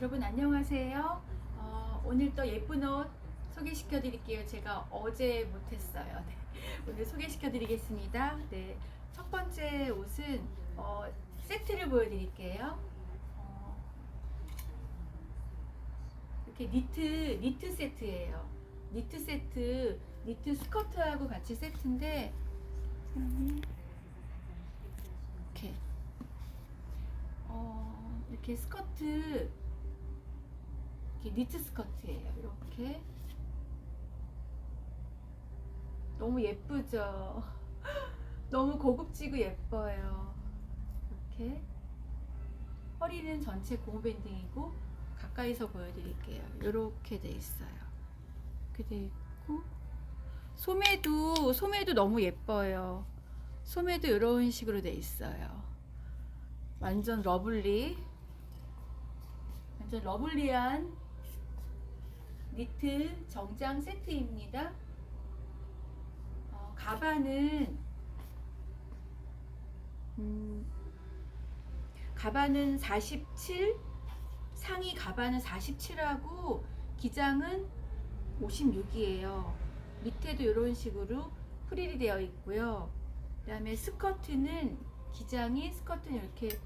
여러분 안녕하세요. 어, 오늘 또 예쁜 옷 소개시켜 드릴게요. 제가 어제 못했어요. 네. 오늘 소개시켜 드리겠습니다. 네. 첫 번째 옷은 어, 세트를 보여드릴게요. 어, 이렇게 니트 니트 세트예요. 니트 세트 니트 스커트하고 같이 세트인데 음, 이렇게 어, 이렇게 스커트 이렇게 니트 스커트예요. 이렇게 너무 예쁘죠. 너무 고급지고 예뻐요. 이렇게 허리는 전체 고무 밴딩이고 가까이서 보여드릴게요. 이렇게 돼 있어요. 이렇게 돼 있고 소매도 소매도 너무 예뻐요. 소매도 이런 식으로 돼 있어요. 완전 러블리 완전 러블리한 니트 정장 세트입니다. 어, 가방은 음, 가방은 47 상의 가방은 47하고 기장은 56이에요. 밑에도 이런 식으로 프릴이 되어 있고요. 그 다음에 스커트는 기장이 스커트는 이렇게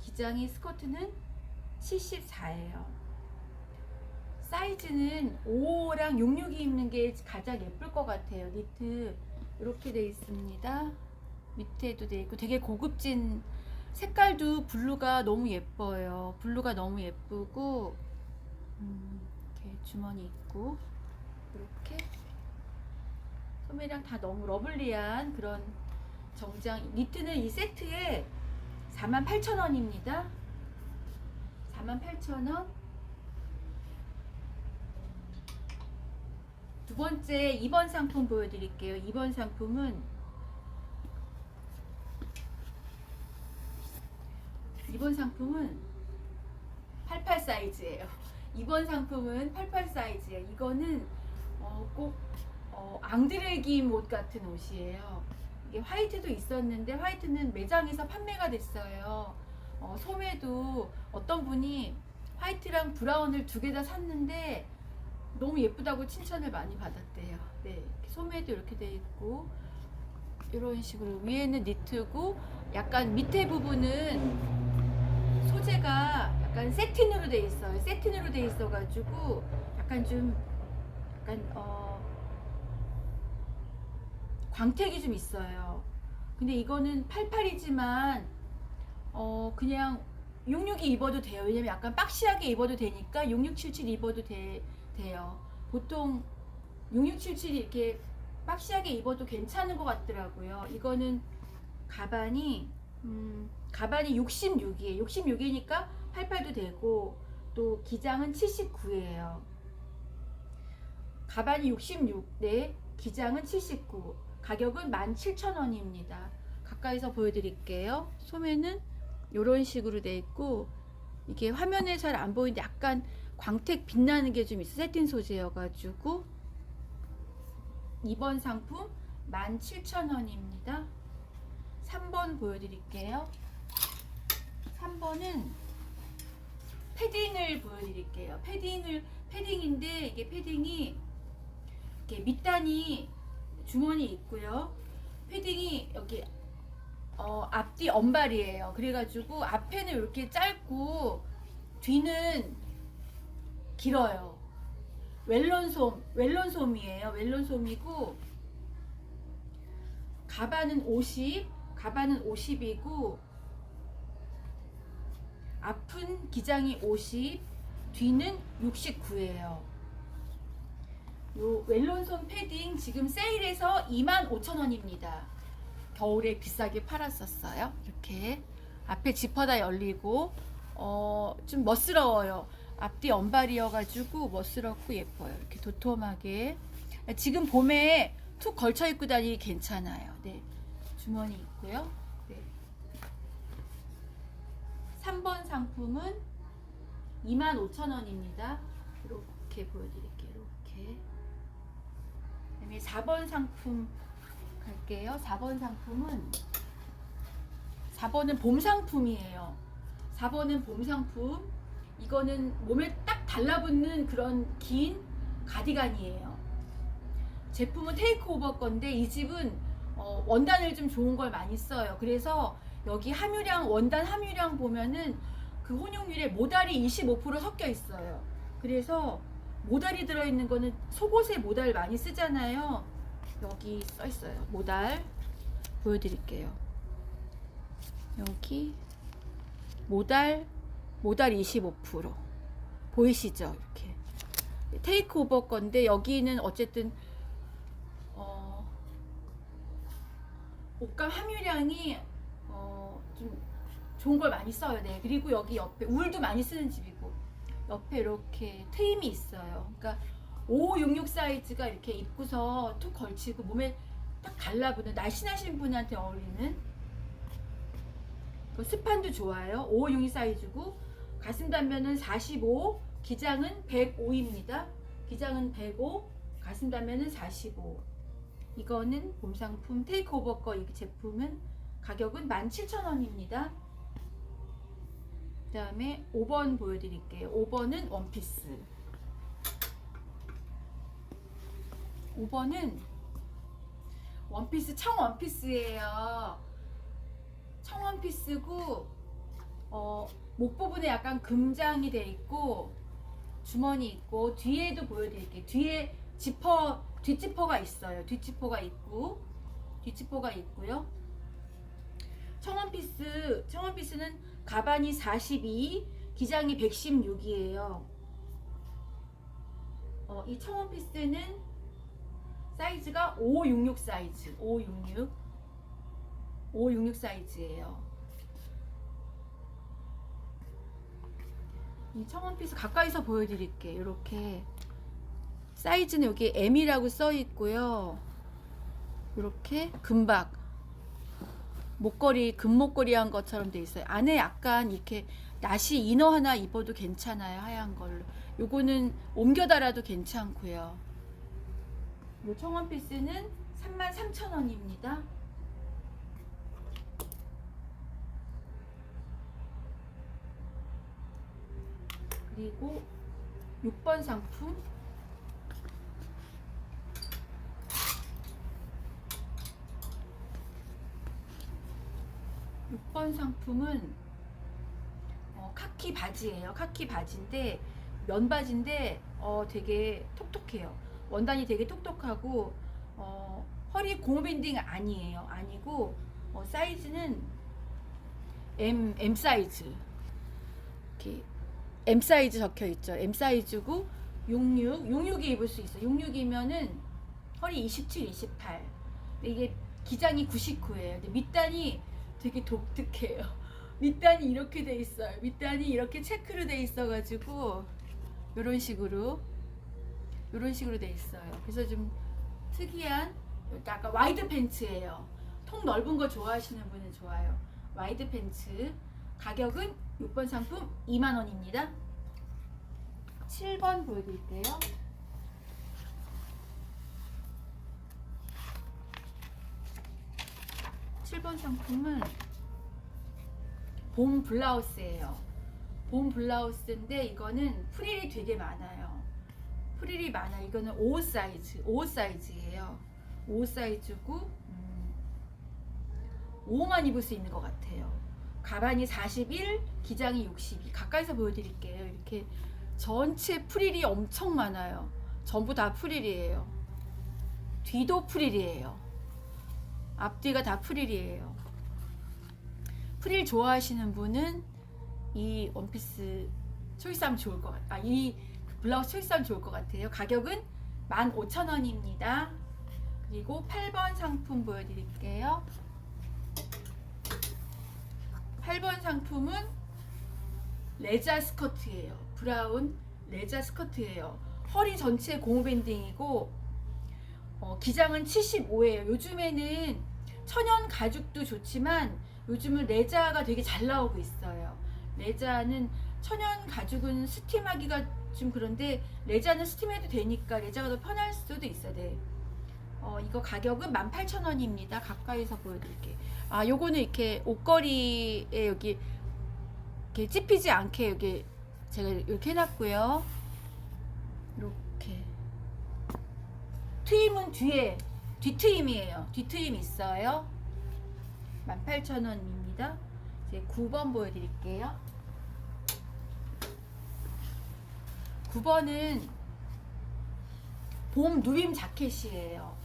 기장이 스커트는 74예요. 사이즈는 5랑 66이 입는 게 가장 예쁠 것 같아요. 니트 이렇게 돼 있습니다. 밑에도 돼 있고 되게 고급진 색깔도 블루가 너무 예뻐요. 블루가 너무 예쁘고 음, 이렇게 주머니 있고 이렇게 소매랑 다 너무 러블리한 그런 정장 니트는 이 세트에 48,000원입니다. 48,000원. 두 번째 2번 상품 보여드릴게요. 2번 상품은 2번 상품은 88 사이즈예요. 2번 상품은 88 사이즈예요. 이거는 어, 꼭 어, 앙드레김 옷 같은 옷이에요. 이게 화이트도 있었는데 화이트는 매장에서 판매가 됐어요. 어, 소매도 어떤 분이 화이트랑 브라운을 두 개 다 샀는데 너무 예쁘다고 칭찬을 많이 받았대요. 네, 소매도 이렇게 돼 있고 이런 식으로 위에는 니트고 약간 밑에 부분은 소재가 약간 세틴으로 돼 있어요. 세틴으로 돼 있어가지고 약간 좀 약간 어 광택이 좀 있어요. 근데 이거는 88이지만 어 그냥 66이 입어도 돼요. 왜냐면 약간 박시하게 입어도 되니까 6677 입어도 돼, 돼요. 보통 6677이 이렇게 박시하게 입어도 괜찮은 것 같더라고요. 이거는 가반이 음, 가반이 66이에요. 66이니까 88도 되고 또 기장은 79예요. 가반이 66, 네, 기장은 79. 가격은 17,000원입니다. 가까이서 보여드릴게요. 소매는 이런 식으로 돼 있고 이게 화면에 잘 안 보이는데 약간 광택 빛나는 게 좀 있어 세틴 소재여가지고 2번 상품 17,000원입니다. 3번 보여드릴게요. 3번은 패딩을 보여드릴게요. 패딩을 패딩인데 이게 패딩이 이렇게 밑단이 주머니 있고요. 패딩이 여기 어, 앞뒤 언발이에요. 그래가지고 앞에는 이렇게 짧고 뒤는 길어요. 웰런솜, 웰런솜이에요. 웰런솜이고 가반은 50, 가반은 50이고 앞은 기장이 50, 뒤는 69예요. 요 웰론솜 패딩 지금 세일해서 25,000원입니다. 겨울에 비싸게 팔았었어요. 이렇게 앞에 지퍼 다 열리고 어, 좀 멋스러워요. 앞뒤 언발이어가지고 멋스럽고 예뻐요. 이렇게 도톰하게 지금 봄에 툭 걸쳐 입고 다니기 괜찮아요. 네, 주머니 있고요. 네. 3번 상품은 25,000원입니다. 이렇게 보여드릴게요. 이렇게. 그다음에 4번 상품 갈게요. 4번 상품은 4번은 봄 상품이에요. 4번은 봄 상품. 이거는 몸에 딱 달라붙는 그런 긴 가디건이에요. 제품은 테이크오버 건데 이 집은 어, 원단을 좀 좋은 걸 많이 써요. 그래서 여기 함유량 원단 함유량 보면은 그 혼용률에 모달이 25% 섞여 있어요. 그래서 모달이 들어있는 거는 속옷에 모달 많이 쓰잖아요. 여기 써 있어요. 모달 보여드릴게요. 여기 모달 모달 25% 보이시죠? 이렇게 테이크 오버 건데 여기는 어쨌든 어, 옷감 함유량이 어, 좀 좋은 걸 많이 써요. 네. 그리고 여기 옆에 울도 많이 쓰는 집이고 옆에 이렇게 트임이 있어요. 그러니까 5566 사이즈가 이렇게 입고서 툭 걸치고 몸에 딱 달라붙는 날씬하신 분한테 어울리는 그 스판도 좋아요. 5562 사이즈고 가슴 단면은 45, 기장은 105입니다. 기장은 105, 가슴 단면은 45. 이거는 봄 상품 테이크오버 거 이 제품은 가격은 17,000원입니다. 그 다음에 5번 보여드릴게요. 5번은 원피스. 5번은 원피스 청 원피스예요. 청 원피스고 어, 목 부분에 약간 금장이 돼 있고 주머니 있고 뒤에도 보여드릴게요. 뒤에 지퍼 뒷지퍼가 있어요. 뒷지퍼가 있고 뒷지퍼가 있고요. 청원피스 청원피스는 가반이 42, 기장이 116이에요. 어, 이 청원피스는 사이즈가 566 사이즈, 566, 566 사이즈예요. 이 청원 피스 가까이서 보여드릴게요. 이렇게 사이즈는 여기 M이라고 써 있고요. 이렇게 금박 목걸이 금목걸이 한 것처럼 돼 있어요. 안에 약간 이렇게 나시 이너 하나 입어도 괜찮아요. 하얀 걸로. 요거는 옮겨 달아도 괜찮고요. 요 청원 피스는 33,000원입니다. 그리고 6번 상품 6번 상품은 어, 카키 바지예요. 카키 바지인데 면 바지인데 어, 되게 톡톡해요. 원단이 되게 톡톡하고 어, 허리 고무밴딩 아니에요. 아니고 어, 사이즈는 M M 사이즈 이렇게 M 사이즈 적혀 있죠. M 사이즈고 66 66이 입을 수 있어. 요 66이면은 허리 27, 28. 근데 이게 기장이 99예요. 근데 밑단이 되게 독특해요. 밑단이 이렇게 돼 있어요. 밑단이 이렇게 체크로 돼 있어 가지고 이런 식으로 이런 식으로 돼 있어요. 그래서 좀 특이한 약간 와이드 팬츠예요. 통 넓은 거 좋아하시는 분은 좋아요. 와이드 팬츠 가격은 6번 상품 2만 원입니다. 7번 보여드릴게요. 칠번 상품은 봄 블라우스예요. 봄 블라우스인데 이거는 프릴이 되게 많아요. 프릴이 많아. 이거는 5 사이즈, 5 사이즈예요. 5 사이즈고 음, 5만 입을 수 있는 것 같아요. 가반이 41, 기장이 62. 가까이서 보여드릴게요. 이렇게 전체 프릴이 엄청 많아요. 전부 다 프릴이에요. 뒤도 프릴이에요. 앞뒤가 다 프릴이에요. 프릴 좋아하시는 분은 이 원피스 초이스하면 좋을 것 같아요. 아, 이 블라우스 초이스하면 좋을 것 같아요. 가격은 15,000원입니다. 그리고 8번 상품 보여드릴게요. 8번 상품은 레자 스커트예요. 브라운 레자 스커트예요. 허리 전체 고무밴딩이고 어, 기장은 75예요. 요즘에는 천연 가죽도 좋지만 요즘은 레자가 되게 잘 나오고 있어요. 레자는 천연 가죽은 스팀하기가 좀 그런데 레자는 스팀해도 되니까 레자가 더 편할 수도 있어요. 네. 어, 이거 가격은 18,000원입니다. 가까이서 보여드릴게요. 아, 요거는 이렇게 옷걸이에 여기 이렇게 찝히지 않게 여기 제가 이렇게 해놨고요. 이렇게 트임은 뒤에 뒤트임이에요. 뒤트임 있어요. 18,000원입니다. 이제 9번 보여드릴게요. 9번은 봄 누빔 자켓이에요.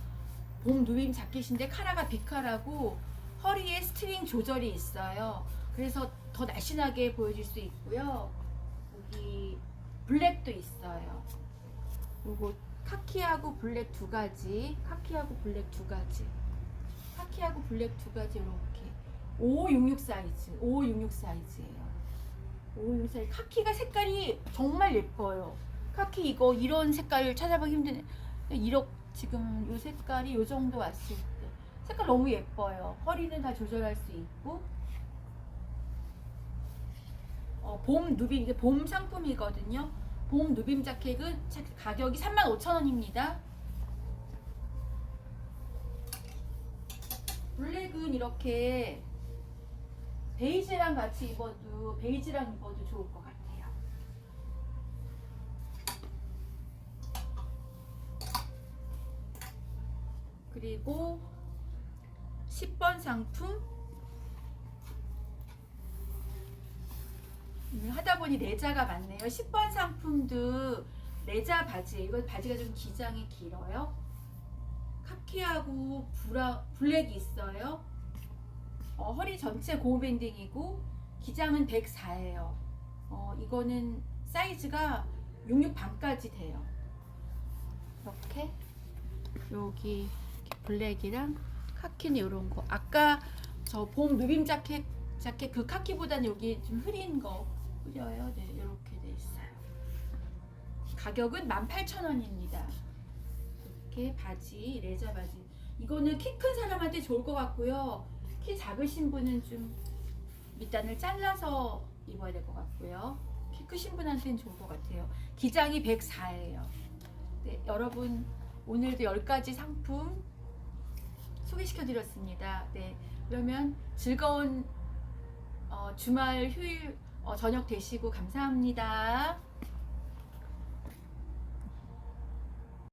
봄 누빔 자켓인데 카라가 비카라고 허리에 스트링 조절이 있어요. 그래서 더 날씬하게 보여질 수 있고요. 여기 블랙도 있어요. 요거 카키하고 블랙 두 가지, 카키하고 블랙 두 가지, 카키하고 블랙 두 가지 이렇게 566 사이즈, 566 사이즈예요. 566 사이즈. 카키가 색깔이 정말 예뻐요. 카키 이거 이런 색깔 찾아보기 힘드네. 이렇게 지금 요 색깔이 요 정도 왔을 때 색깔 너무 예뻐요. 허리는 다 조절할 수 있고. 어, 봄 누빔 이게 봄 상품이거든요. 봄 누빔 자켓은 자- 가격이 35,000원입니다. 블랙은 이렇게 베이지랑 같이 입어도 베이지랑 입어도 좋을 것 같아요. 그리고 10번 상품 음, 하다 보니 레자가 많네요. 10번 상품도 레자 바지. 이거 바지가 좀 기장이 길어요. 카키하고 브라, 블랙이 있어요. 어, 허리 전체 고무밴딩이고 기장은 104예요. 어, 이거는 사이즈가 66 반까지 돼요. 이렇게 여기 블랙이랑 카키는 이런 거. 아까 저 봄 누빔 자켓 자켓 그 카키보다는 여기 좀 흐린 거 흐려요. 네, 이렇게 돼 있어요. 가격은 18,000원입니다. 이렇게 바지, 레자 바지. 이거는 키 큰 사람한테 좋을 것 같고요. 키 작으신 분은 좀 밑단을 잘라서 입어야 될 것 같고요. 키 크신 분한테는 좋을 것 같아요. 기장이 104예요. 네, 여러분 오늘도 10가지 상품 소개시켜 드렸습니다. 네, 그러면 즐거운 어, 주말 휴일 어, 저녁 되시고 감사합니다.